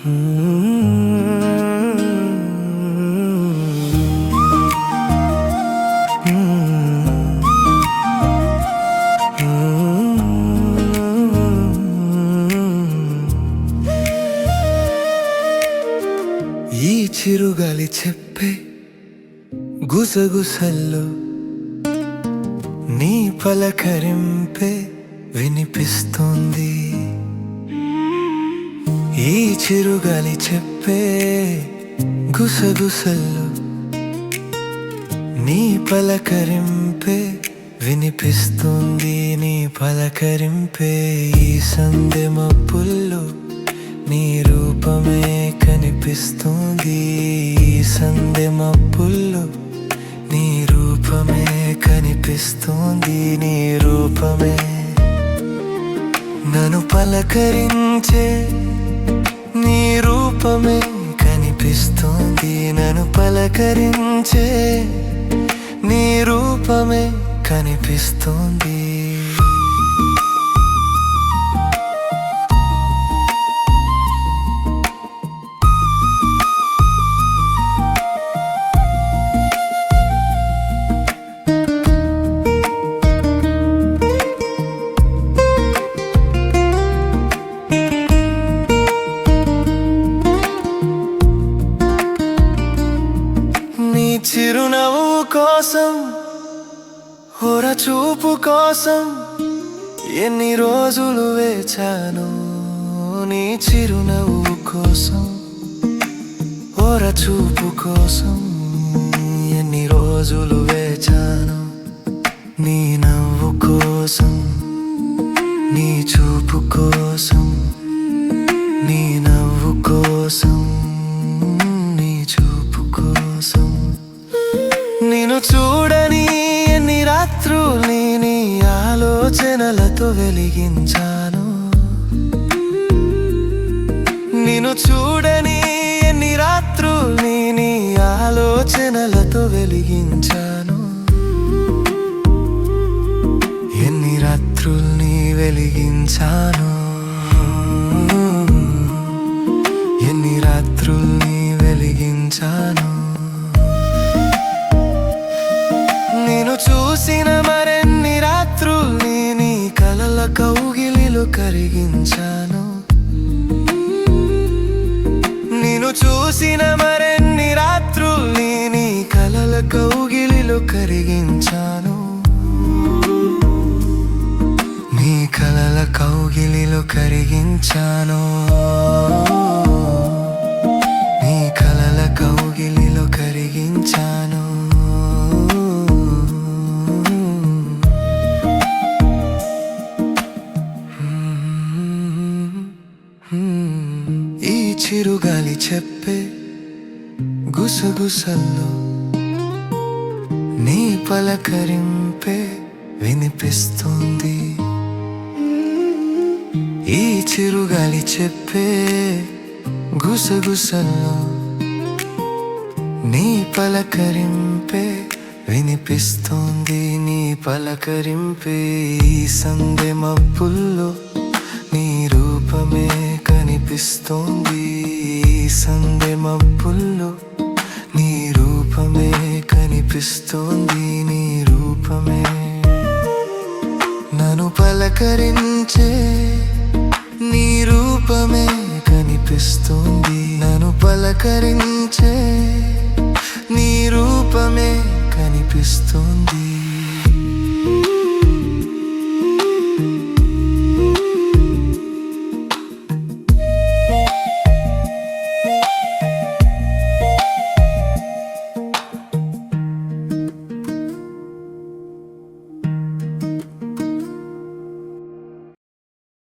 ఈ చిరుగాలి చెప్పే గుసగుసల్లో నీ పలకరింపే వినిపిస్తుంది. ఈ చిరుగాలి చెప్పే గుసగుసల్లో నీ పలకరింపే వినిపిస్తుంది నీ పలకరింపే ఈ సందె మబ్బుల్లో నీ రూపమే కనిపిస్తుంది. ఈ సందె మబ్బుల్లో నీ రూపమే కనిపిస్తుంది నీ రూపమే నన్ను పలకరించే రూపమే కనిపిస్తుంది. నన్ను పలకరించే నీ రూపమే కనిపిస్తుంది. చిరునవ్వు కోసం హొర చూపు కోసం ఎన్ని రోజులు వేచాను నీ చిరునవ్వు కోసం హొర చూపు కోసం ఎన్ని రోజులు వేచాను ఆలోచనలతో వెలిగించాను. నిన్ను చూడని ఎన్ని రాత్రుల్ని నీ ఆలోచనలతో వెలిగించాను. ఎన్ని రాత్రుల్ని వెలిగించాను. ఎన్ని రాత్రుల్ని వెలిగించాను. నేను చూసిన కరిగించాను నేను చూసిన మరెన్ని రాత్రుల్ని నీ కలల కౌగిలిలో కరిగించాను. నీ కలల కౌగిలిలో కరిగించాను. చిరుగాలి చెప్పే గుసగుసల్లో నీ పలకరింపే వినిపిస్తుంది. ఈ చిరుగాలి చెప్పే గుసగుసల్లో నీ పలకరింపే వినిపిస్తుంది. నీ పలకరింపే ఈ సందె మబ్బుల్లో నీ రూపమే కనిపిస్తోంది. సందే మబ్బుల్లు నీ రూపమే కనిపిస్తోంది నీ రూపమే. నను పలకరించే నీ రూపమే కనిపిస్తోంది. నను పలకరించే నీ రూపమే కనిపిస్తోంది.